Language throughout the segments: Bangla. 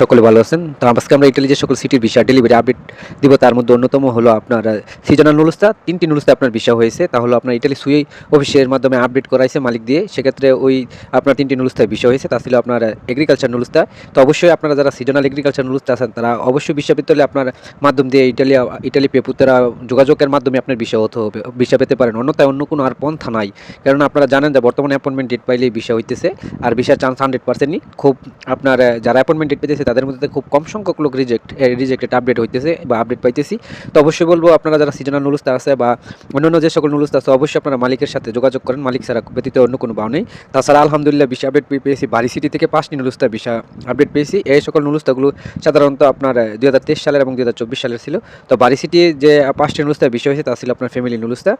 সকলে ভালো আছেন। তো আজকে আমরা ইটালি যে সকল সিটির ভিসা ডেলিভারি আপডেট দিব, তার মধ্যে অন্যতম হলো আপনার সিজনাল নুলুস্তা তিনটি নুলুস্তা আপনার ভিসা হয়েছে। তা হলো আপনার ইটালি সুই অফিসের মাধ্যমে আপডেট করাইছে মালিক দিয়ে। সেক্ষেত্রে ওই আপনার তিনটি নুলুস্তায় ভিসা হয়েছে। তা ছিল আপনার এগ্রিকালচার নুলুস্তা তো অবশ্যই আপনারা যারা সিজনাল এগ্রিকালচার নুলুস্তা আছেন, তারা অবশ্যই বিশ্ববিদ্যালয়ে আপনার মাধ্যম দিয়ে ইটালি ইটালি পেপুতেরা যোগাযোগের মাধ্যমে আপনার ভিসা হতে হবে ভিসা পেতে পারেন। অন্যথায় অন্য কোনো আর পন্থা নাই। কারণ আপনারা জানেন যে বর্তমানে অ্যাপয়েন্টমেন্ট ডেট পাইলেই ভিসা হইতেছে। আর ভিসার চান্স হান্ড্রেড পার্সেন্টই খুব আপনার যারা অ্যাপয়েন্টমেন্ট ডেট পেতেছে তাদের মধ্যে খুব কম সংখ্যক লোক রিজেক্ট রিজেক্টেড আপডেট হইতেছে বা আপডেট পাইতেছি। তো অবশ্যই বলব, আপনারা যারা সিজনাল নুলুস্তা আছে বা অন্যান্য যে সকল নুলুস্তা আছে, অবশ্যই আপনারা মালিকের সাথে যোগাযোগ করেন। মালিক ছাড়া ব্যতীত অন্য কোনো বাউ নেই। তাছাড়া আলহামদুলিল্লাহ বিশা আপডেট পেয়েছি। বাড়ি সিটি থেকে পাঁচটি নুলুস্তা বিশা আপডেট পেয়েছি। এই সকল নুলুস্তাগুলো সাধারণত আপনার দুই হাজার তেইশ সালের এবং দুই হাজার চব্বিশ সালের ছিল। তো বাড়ি সিটি যে পাঁচটি নুলুস্তার বিষয় হয়েছে, তা ছিল আপনার ফ্যামিলি নুলুস্তা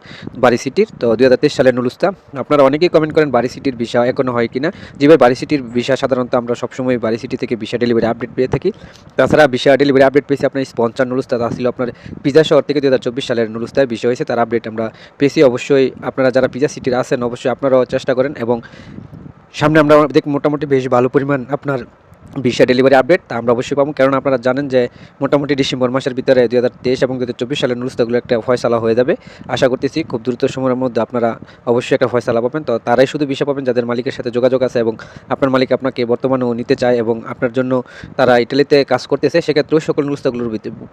বাড়ি সিটির তো দুই হাজার তেইশ সালের নুলুস্তা আপনারা অনেকেই কমেন্ট করেন বাড়ি সিটির বিষয় এখনও হয় কিনা। যেভাবে বাড়ি সিটির বিষয় সাধারণত আমরা সবসময় বাড়ি সিটি থেকে বিষয় ডেলিভারি আপডেট পেয়ে থাকি। তাছাড়া বিষয় ডেলিভারি আপডেট পেয়েছি আপনার স্পঞ্চার নুলুস্তা তা আপনার পিজা শহর থেকে দু হাজার চব্বিশ সালের নুলুস্তায় বিষয় হয়েছে, তার আপডেট আমরা পেয়েছি। অবশ্যই আপনারা যারা পিজা সিটির আছেন, অবশ্যই আপনারাও চেষ্টা করেন এবং সামনে আমরা দেখ মোটামুটি বেশ ভালো পরিমাণ আপনার ভিসা ডেলিভারি আপডেট তা আমরা অবশ্যই পাবো। কারণ আপনারা জানেন যে মোটামুটি ডিসেম্বর মাসের ভিতরে দুই হাজার তেইশ এবং দুই হাজার চব্বিশ সালের নুরুস্তাগুলো একটা ফয়সালা হয়ে যাবে। আশা করতেছি খুব দ্রুত সময়ের মধ্যে আপনারা অবশ্যই একটা ফয়সালা পাবেন। তো তারাই শুধু ভিসা পাবেন যাদের মালিকের সাথে যোগাযোগ আছে এবং আপনার মালিক আপনাকে বর্তমানেও নিতে চায় এবং আপনার জন্য তারা ইটালিতে কাজ করতেছে, সেক্ষেত্রেও সকল নুরুস্তাগুলোর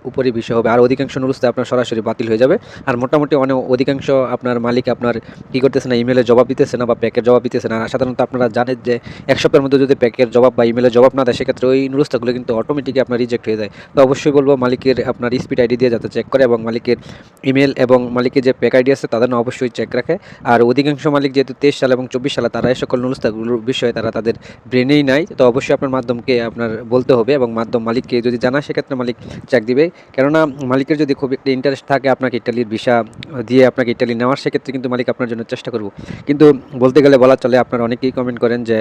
উপরই বিষয় হবে। আর অধিকাংশ নুরুস্তা আপনার সরাসরি বাতিল হয়ে যাবে। আর মোটামুটি অনেক অধিকাংশ আপনার মালিক আপনার কী করতেছে না ইমেলে জবাব দিতেছে না বা প্যাকের জবাব দিতেছে না। সাধারণত আপনারা জানেন যে এক সপ্তাহের মধ্যে যদি প্যাকের জবাব বা ইমেলের জবাব না দেয় সেক্ষেত্রে ওই নুরুস্তাগুলো কিন্তু অটোমেটিকই আপনার রিজেক্ট হয়ে যায়। তো অবশ্যই বলব, মালিকের আপনার স্পিড আইডি দিয়ে যাতে চেক করে এবং মালিকের ইমেল এবং মালিকের যে প্যাক আইডি আছে, তাদের অবশ্যই চেক রাখে। আর অধিকাংশ মালিক যেহেতু তেইশ সাল এবং চব্বিশ সালে, তারা এই সকল নুরুস্তাগুলোর বিষয়ে তারা তাদের ব্রেনেই নাই। তো অবশ্যই আপনার মাধ্যমকে আপনার বলতে হবে এবং মাধ্যম মালিককে যদি জানা সেক্ষেত্রে মালিক চেক দিবে। কেননা মালিকের যদি খুব একটা ইন্টারেস্ট থাকে আপনাকে ইটালির ভিসা দিয়ে আপনাকে ইটালি নেওয়ার, সেক্ষেত্রে কিন্তু মালিক আপনার জন্য চেষ্টা করব। কিন্তু বলতে গেলে বলা চলে, আপনারা অনেকেই কমেন্ট করেন যে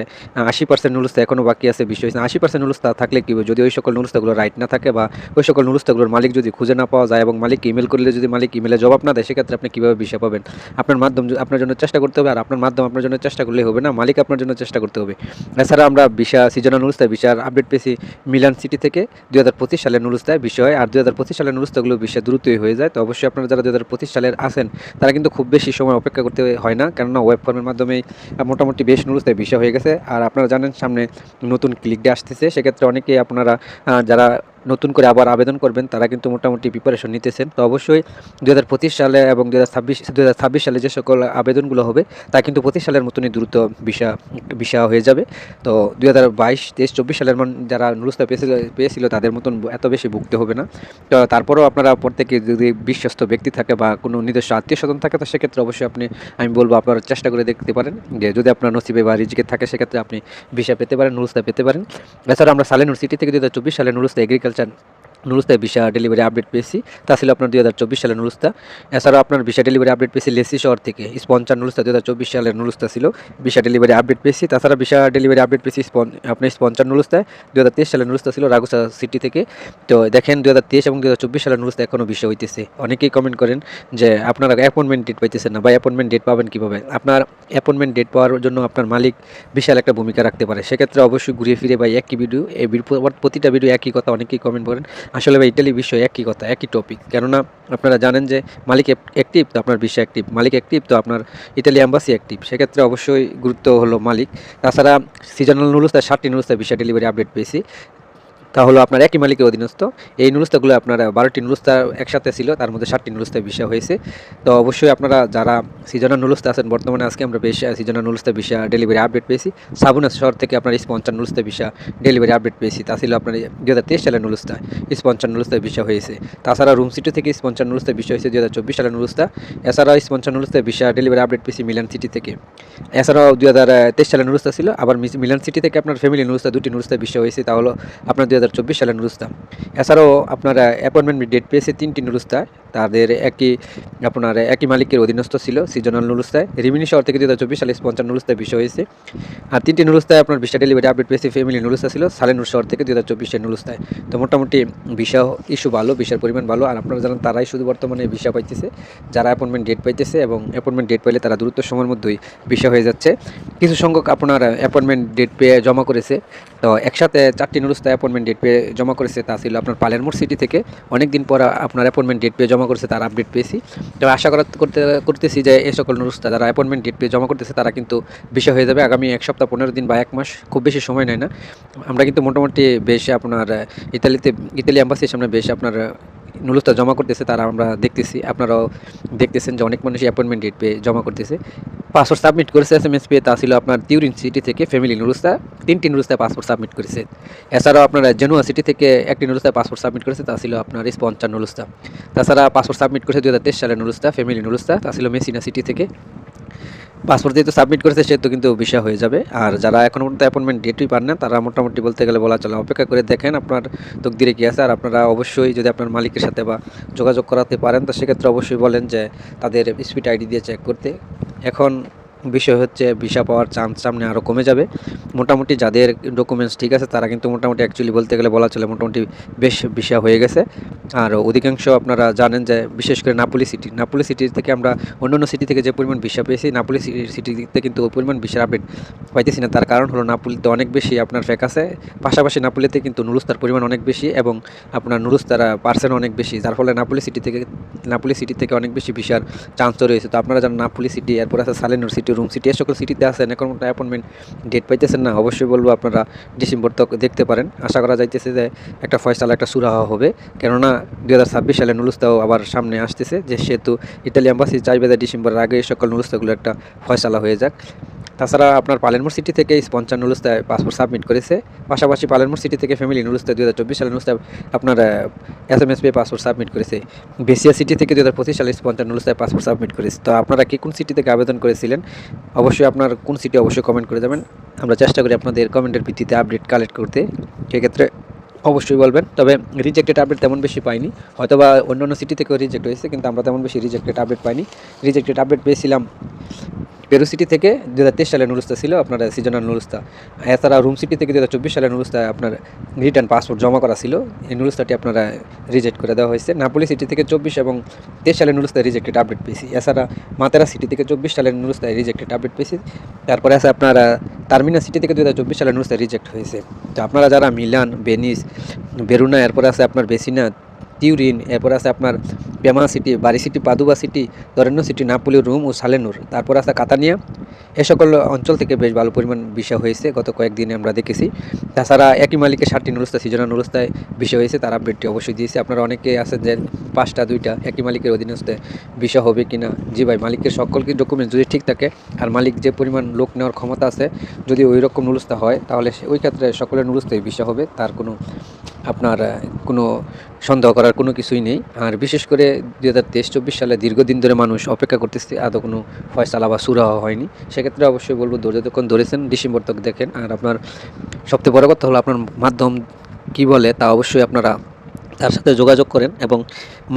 আশি পার্সেন্ট নুলুস্তা এখনও বাকি আছে বিষয় আশি পার্সেন্ট নুলুস্তা থাকলে কী যদি ওই সকল নুলুস্তাগুলো রাইট না থাকে বা ওই সকল নুলুস্তাগুলোর মালিক যদি খুঁজে না পাওয়া যায় এবং মালিক ইমেল করলে যদি মালিক ইমেলে জবাব না দেয়, সেক্ষেত্রে আপনি কীভাবে বিষয় পাবেন? আপনার মাধ্যম আপনার জন্য চেষ্টা করতে হবে আর আপনার মাধ্যম আপনার জন্য চেষ্টা করলে হবে না, মালিক আপনার জন্য চেষ্টা করতে হবে। এছাড়া আমরা ভিসা সিজনাল নুলুস্তায় ভিসার আপডেট পেয়েছি মিলান সিটি থেকে। দুই হাজার পঁচিশ সালের নুলুস্তায় বিষয় আর দুই হাজার পঁচিশ সালের নুলুস্তাগুলো ভিসা দ্রুতই হয়ে যায়। তো অবশ্যই আপনারা যারা দুই হাজার পঁচিশ সালের আছেন, তারা কিন্তু খুব বেশি সময় অপেক্ষা করতে হয় না। কেননা ওয়েব ফর্মের মাধ্যমেই মোটামুটি বেশ নুলুস্তায় বিষয় হয়ে গেছে। আর আপনারা জানেন, সামনে নতুন ক্লিক ডে আসতেছে সেক্ষেত্রে অনেকেই আপনারা যারা নতুন করে আবার আবেদন করবেন, তারা কিন্তু মোটামুটি প্রিপারেশন নিতেছেন। তো অবশ্যই দু হাজার পঁচিশ সালে এবং দু হাজার সালে যে সকল আবেদনগুলো হবে, তা কিন্তু পঁচিশ সালের মতনই দ্রুত ভিসা ভিসা হয়ে যাবে। তো দু হাজার বাইশ, তেইশ, চব্বিশ সালের মান যারা নুরুস্তা পেয়েছিল পেয়েছিল, তাদের মতন এত বেশি ভুগতে হবে না। তো তারপরেও আপনারা প্রত্যেকে যদি বিশ্বস্ত ব্যক্তি থাকে বা কোনো নিজস্ব আত্মীয় স্বজন থাকে, তো সেক্ষেত্রে অবশ্যই আপনি, আমি বলব আপনারা চেষ্টা করে দেখতে পারেন যে যদি আপনার নসিবে বা রিজিকে থাকে, সেক্ষেত্রে আপনি ভিসা পেতে পারেন, নুরুস্তা পেতে পারেন। এছাড়া আমরা সালে সিটি থেকে দু হাজার চব্বিশ সালে নুরুস্তা এগ্রিকালচার চ্যানেল নুরুস্তায় ভিসা ডেলিভারি আপডেট পেয়েছি। তা ছিল আপনার দুই হাজার চব্বিশ সালের নুরুস্তা। এছাড়াও আপনার ভিসা ডেলিভারি আপডেট পেয়েছি লেসি শহর থেকে। স্পঞ্চার নুরুস্তা দু হাজার চব্বিশ সালের নুরুস্তা ছিল। ভিসা ডেলিভারি আপডেট পেয়েছি। তাছাড়া ভিসা ডেলিভারি আপডেট পেয়েছি আপনার স্পঞ্চার নুরুস্তায়। দু হাজার তেইশ সালের নুরুস্তা ছিল রাগুসা সিটি থেকে। তো দেখেন দু হাজার তেইশ এবং দু হাজার চব্বিশ সালের নুরুস্তা এখনও ভিসা হইতেছে। অনেকেই কমেন্ট করেন যে আপনারা অ্যাপয়েন্টমেন্ট ডেট পাইতেছেন না। বা অ্যাপয়েন্টমেন্ট ডেট পাবেন কীভাবে? আপনার অ্যাপয়েন্টমেন্ট ডেট পাওয়ার জন্য আপনার মালিক বিশাল একটা ভূমিকা রাখতে পারে। সেক্ষেত্রে অবশ্যই ঘুরিয়ে ফিরে বা একই ভিডিও এই প্রতিটা ভিডিও একই কথা অনেকেই কমেন্ট করেন। আসলে ভাই ইটালি বিষয় একই কথা, একই টপিক কেননা আপনারা জানেন যে মালিক অ্যাক্টিভ তো আপনার বিশ্ব অ্যাক্টিভ মালিক অ্যাক্টিভ তো আপনার ইটালি অ্যাম্বাসি অ্যাক্টিভ সেক্ষেত্রে অবশ্যই গুরুত্ব হলো মালিক। তাছাড়া সিজনাল নুলুস্তায় ষাটটি নুলুস্তায় বিশ্ব ডেলিভারি আপডেট পেয়েছি। তা হলো আপনার একই মালিকের অধীনস্থ। এই নুরুস্তাগুলো আপনার বারোটি নুরুস্তা একসাথে ছিল, তার মধ্যে ষাটটি নুরুস্তা বিষয় হয়েছে। তো অবশ্যই আপনারা যারা সিজনাল নুরুস্তা আছেন, বর্তমানে আজকে আমরা বেশ সিজনাল নুরুস্তা বিষয় ডেলিভারি আপডেট পেয়েছি। সাবুনা শহর থেকে আপনার স্পঞ্চার নুরুস্তা বিষয় ডেলিভারি আপডেট পেয়েছি। তা ছিল আপনার দুই হাজার তেইশ সালের নুরুস্তা স্পঞ্চার নুরুস্তা বিষয় হয়েছে। তাছাড়া রুম সিটি থেকে স্পঞ্চার নুরুস্তা বিষয় হয়েছে দু হাজার চব্বিশ সালের নুরুস্তা এছাড়াও স্পঞ্চার নুরুস্তা বিষয় ডেলিভারি আপডেট পেয়েছি মিলান সিটি থেকে। এছাড়াও দু হাজার তেইশ সালের নুরুস্তা ছিল, আবার মিলান সিটি থেকে আপনার ফ্যামিলি নুরুস্তা দুটি নুরুস্তা বিষয় হয়েছে। তা হলো আপনার দুই হাজার চব্বিশ সালের নুরুস্তা এছাড়াও আপনারা অ্যাপয়েন্টমেন্ট ডেট পেয়েছে তিনটি নুরুস্তা তাদের একই, আপনার একই মালিকের অধীনস্থ ছিল, সিজনাল নুলুস্তায় রিমিনি শহর থেকে দু হাজার চব্বিশ সালে স্পঞ্চার নুলুস্তায় বিষয় হয়েছে। আর তিনটি নুলুস্তায় আপনার বিশটা ডেলিভারি আপডেট পেয়েছি ফ্যামিলি নুলুস্তা ছিল, সালেনুর শহর থেকে দু হাজার চব্বিশের নুলুস্তায় তো মোটামুটি ভিসা ইস্যু ভালো, ভিসার পরিমাণ ভালো, আর আপনারা জানেন তারাই শুধু বর্তমানে ভিসা পাইতেছে। যারা অ্যাপয়েন্টমেন্ট ডেট পাইতেছে এবং অ্যাপয়েন্টমেন্ট ডেট পাইলে তারা দ্রুত সময়ের মধ্যেই ভিসা হয়ে যাচ্ছে। কিছু সংখ্যক আপনার অ্যাপয়েন্টমেন্ট ডেট পেয়ে জমা করেছে। তো একসাথে চারটি নুরুস্তা অ্যাপয়েন্টমেন্ট ডেট পেয়ে জমা করেছে, তা ছিল আপনার পালেরমোর সিটি থেকে। অনেক দিন পর আপনার অ্যাপয়েন্টমেন্ট ডেট পেয়ে জমা করেছে, তার আপডেট পেয়েছি। তবে আশা করা করতে, করতেছি যে এই সকল নুরুস্তা যারা অ্যাপয়েন্টমেন্ট ডেট পেয়ে জমা করতেছে, তারা কিন্তু বিষয় হয়ে যাবে আগামী এক সপ্তাহ, পনেরো দিন বা এক মাস, খুব বেশি সময় নেয় না। আমরা কিন্তু মোটামুটি বেশ আপনার ইতালিতে, ইতালি অ্যাম্বাসির সামনে বেশ আপনার নুলুস্তা জমা করতেছে তারা আমরা দেখতেছি। আপনারাও দেখতেছেন যে অনেক মানুষই অ্যাপয়েন্টমেন্ট ডেট পেয়ে জমা করতেছে। পাসপোর্ট সাবমিট করেছে এস এম এস পেয়ে, তা ছিল আপনার তিউরিন সিটি থেকে ফ্যামিলি নুরুস্তা তিনটি নুরুস্তায় পাসপোর্ট সাবমিট করেছে। এছাড়াও আপনার জেনুয়া সিটি থেকে একটি নুরুস্তায় পাসপোর্ট সাবমিট করেছে, তা ছিল আপনার স্পঞ্চার নুরুস্তা তাছাড়া পাসপোর্ট সাবমিট করেছে দু হাজার তেইশ সালের নুরুস্তা ফ্যামিলি নুরুস্তা তা ছিল মেসিনা সিটি থেকে। পাসপোর্ট যেহেতু সাবমিট করেছে সেহেতু কিন্তু ভিসা হয়ে যাবে। আর যারা এখন পর্যন্ত অ্যাপয়েন্টমেন্ট ডেটই পান না তারা মোটামুটি বলতে গেলে বলা চলে অপেক্ষা করে দেখেন আপনার তকদিরে কী আছে। আর আপনারা অবশ্যই যদি আপনার মালিকের সাথে বা যোগাযোগ করাতে পারেন তো সেক্ষেত্রে অবশ্যই বলেন যে তাদের স্পিড আইডি দিয়ে চেক করতে। এখন বিষয় হচ্ছে ভিসা পাওয়ার চান্স সামনে আরও কমে যাবে। মোটামুটি যাদের ডকুমেন্টস ঠিক আছে, তারা কিন্তু মোটামুটি অ্যাকচুয়ালি বলতে গেলে বলা চলে মোটামুটি বেশ ভিসা হয়ে গেছে। আর অধিকাংশ আপনারা জানেন যে, বিশেষ করে নাপুলি সিটি নাপুলি সিটি থেকে আমরা অন্য অন্য সিটি থেকে যে পরিমাণ ভিসা পেয়েছি নাপুলি সিটিতে কিন্তু ওই পরিমাণ ভিসার আপডেট পাইতেছি না। তার কারণ হলো নাপুলিতে অনেক বেশি আপনার ফেক আছে। পাশাপাশি নাপুলিতে কিন্তু নুরুস্তার পরিমাণ অনেক বেশি এবং আপনার নুরুস্তারা পার্সেন্ট অনেক বেশি। যার ফলে নাপুলি সিটি থেকে নাপুলি সিটি থেকে অনেক বেশি ভিসার চান্স রয়েছে তো আপনারা জানেন নাপুলি সিটি এরপর আছে সালেনুর সিটি রুম সিটি সকল সিটিতে আছেন, এখন অ্যাপয়েন্টমেন্ট ডেট পাইতেছেন না, অবশ্যই বলব আপনারা ডিসেম্বর তক দেখতে পারেন। আশা করা যাইতেছে যে একটা ফয়সালা একটা সুরাহা হবে, কেননা দু হাজার ছাব্বিশ সালে নুলুস্তাও আবার সামনে আসতেছে, যে সেহেতু ইটালি অ্যাম্বাসি চাইবে যে ডিসেম্বরের আগে সকল নুলুস্তাগুলো একটা ফয়সালা হয়ে যাক। তাছাড়া আপনার পালেনমোর সিটি থেকে স্পঞ্চার নুলুস্তায় পাসপোর্ট সাবমিট করেছে। পাশাপাশি পালেনমোর সিটি থেকে ফ্যামিলি নুলুস্তায় দু হাজার চব্বিশ সালে নুলুস্তায় আপনার S M S pay passport submit করেছে। বেসিয়া সিটি থেকে দু হাজার পঁচিশ সালে স্পঞ্চার নুলুস্তায় পাসপোর্ট সাবমিট করেছে। তো আপনারা কি কোন সিটি থেকে আবেদন করেছিলেন? অবশ্যই আপনার কোন সিটি অবশ্যই কমেন্ট করে যাবেন। আমরা চেষ্টা করি আপনাদের কমেন্টের ভিত্তিতে আপডেট কালেক্ট করতে। সেক্ষেত্রে অবশ্যই বলবেন। তবে রিজেক্টেড আপডেট তেমন বেশি পাইনি। হয়তো বা অন্য অন্য সিটি থেকেও রিজেক্ট হয়েছে, কিন্তু আমরা তেমন বেশি রিজেক্টেড আপডেট পাইনি। রিজেক্টেড আপডেট পেয়েছিলাম পেরু সিটি থেকে দু হাজার তেইশ সালে নুরুস্তা ছিল আপনার সিজনাল নুরুস্তা। এছাড়া রুম সিটি থেকে দু হাজার চব্বিশ সালে নুরুস্তা আপনার রিটার্ন পাসপোর্ট জমা করা ছিল। এই নুরুস্তাটি আপনারা রিজেক্ট করে দেওয়া হয়েছে। নাপলি সিটি থেকে চব্বিশ এবং তেইশ সালে নুরুস্তায় রিজেক্টেড আপডেট পেয়েছি। এছাড়া মাতেরা সিটি থেকে চব্বিশ সালের নুরুস্তায় রিজেক্টেড আপডেট পেয়েছি। তারপরে আছে আপনার টার্মিনা সিটি থেকে দু হাজার চব্বিশ সালে নুরুস্তায় রিজেক্ট হয়েছে। তো আপনারা যারা মিলান, বেনিস, বেরুনা, এরপরে আছে আপনার বেসিনা তিউরিন, এরপর আছে আপনার পেমা সিটি, বারি সিটি, পাদুবা সিটি দরেন্য সিটি, নাপুলি, রুম ও সালেনুর। তারপর আছে কাতানিয়া। এ সকল অঞ্চল থেকে বেশ ভালো পরিমাণ বিষয় হয়েছে, গত কয়েকদিনে আমরা দেখেছি। তাছাড়া একই মালিকের ষাটটি নুরস্তা সিজনাল নুরস্তায় বিষয় হয়েছে, তার আপডেটটি অবশ্যই দিয়েছে। আপনারা অনেকে আছেন যে পাঁচটা, দুইটা একই মালিকের অধীনস্থে বিষয় হবে কি না জি ভাই, মালিকের সকল ডকুমেন্ট যদি ঠিক থাকে, আর মালিক যে পরিমাণ লোক নেওয়ার ক্ষমতা আছে, যদি ওই রকম নুরস্তা হয়, তাহলে ওই ক্ষেত্রে সকলের নুরস্তায় বিষয় হবে, তার কোনো আপনার, কোনো সন্দেহ করার কোনো কিছুই নেই। আর বিশেষ করে দুই হাজার তেইশ, চব্বিশ সালে দীর্ঘদিন ধরে মানুষ অপেক্ষা করতেছে, আদৌ কোনো ফয়সালা বা সুরাহা হয়নি। সেক্ষেত্রে অবশ্যই বলব, ধৈর্য যখন ধরেছেন, ডিসেম্বর তক দেখেন। আর আপনার সবচেয়ে বড় কথা হলো, আপনার মাধ্যম কি বলে তা অবশ্যই আপনারা তার সাথে যোগাযোগ করেন এবং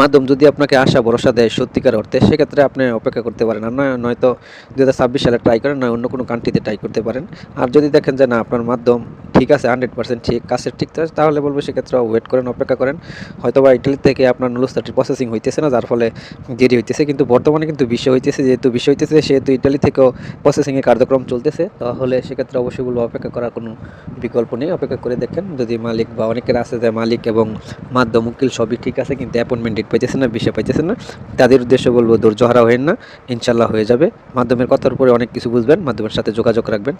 মাধ্যম যদি আপনাকে আশা, ভরসা দেয় সত্যিকার অর্থে, সেক্ষেত্রে আপনি অপেক্ষা করতে পারেন। আর নয় নয়তো দু হাজার ছাব্বিশ সালে ট্রাই করেন না অন্য কোনো কান্ট্রিতে ট্রাই করতে পারেন। আর যদি দেখেন যে না, আপনার মাধ্যম ঠিক আছে হান্ড্রেড পার্সেন্ট ঠিক, কাজের ঠিক আছে, তাহলে বলব সেক্ষেত্রে ওয়েট করেন, অপেক্ষা করেন। হয়তো বা ইটালি থেকে আপনার নুলস্তাটির প্রসেসিং হইতেছে না, যার ফলে দেরি হইতেছে। কিন্তু বর্তমানে কিন্তু বিষয় হইতেছে, যেহেতু বিষয় হইতেছে, সেহেতু ইটালি থেকেও প্রসেসিংয়ের কার্যক্রম চলতেছে। তাহলে সেক্ষেত্রে অবশ্যই বলব, অপেক্ষা করার কোনো বিকল্প নেই। অপেক্ষা করে দেখেন যদি মালিক বা অনেকের আছে যে মালিক এবং মাধ্যম উকিল সবই ঠিক আছে, কিন্তু অ্যাপয়েন্টমেন্ট ডেট পাইতেছে না বিষয় পাইতেছে না। তাদের উদ্দেশ্যে বলব ধৈর্য হারা হবেন না ইনশাল্লাহ হয়ে যাবে। মাধ্যমের কথার উপরে অনেক কিছু বুঝবেন, মাধ্যমের সাথে যোগাযোগ রাখবেন।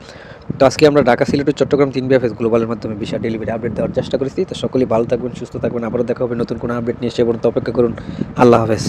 তো আজকে আমরা ঢাকা, সিলেট, চট্টগ্রাম তিন বিএফএস গ্লোবালের মাধ্যমে বিষয় ডেলিভারি আপডেট দেওয়ার চেষ্টা করেছি। তো সকলেই ভালো থাকবেন, সুস্থ থাকবেন। আবারও দেখা হবে নতুন কোনো আপডেট নিয়ে, সে পর্যন্ত অপেক্ষা করুন। আল্লাহ হাফেজ।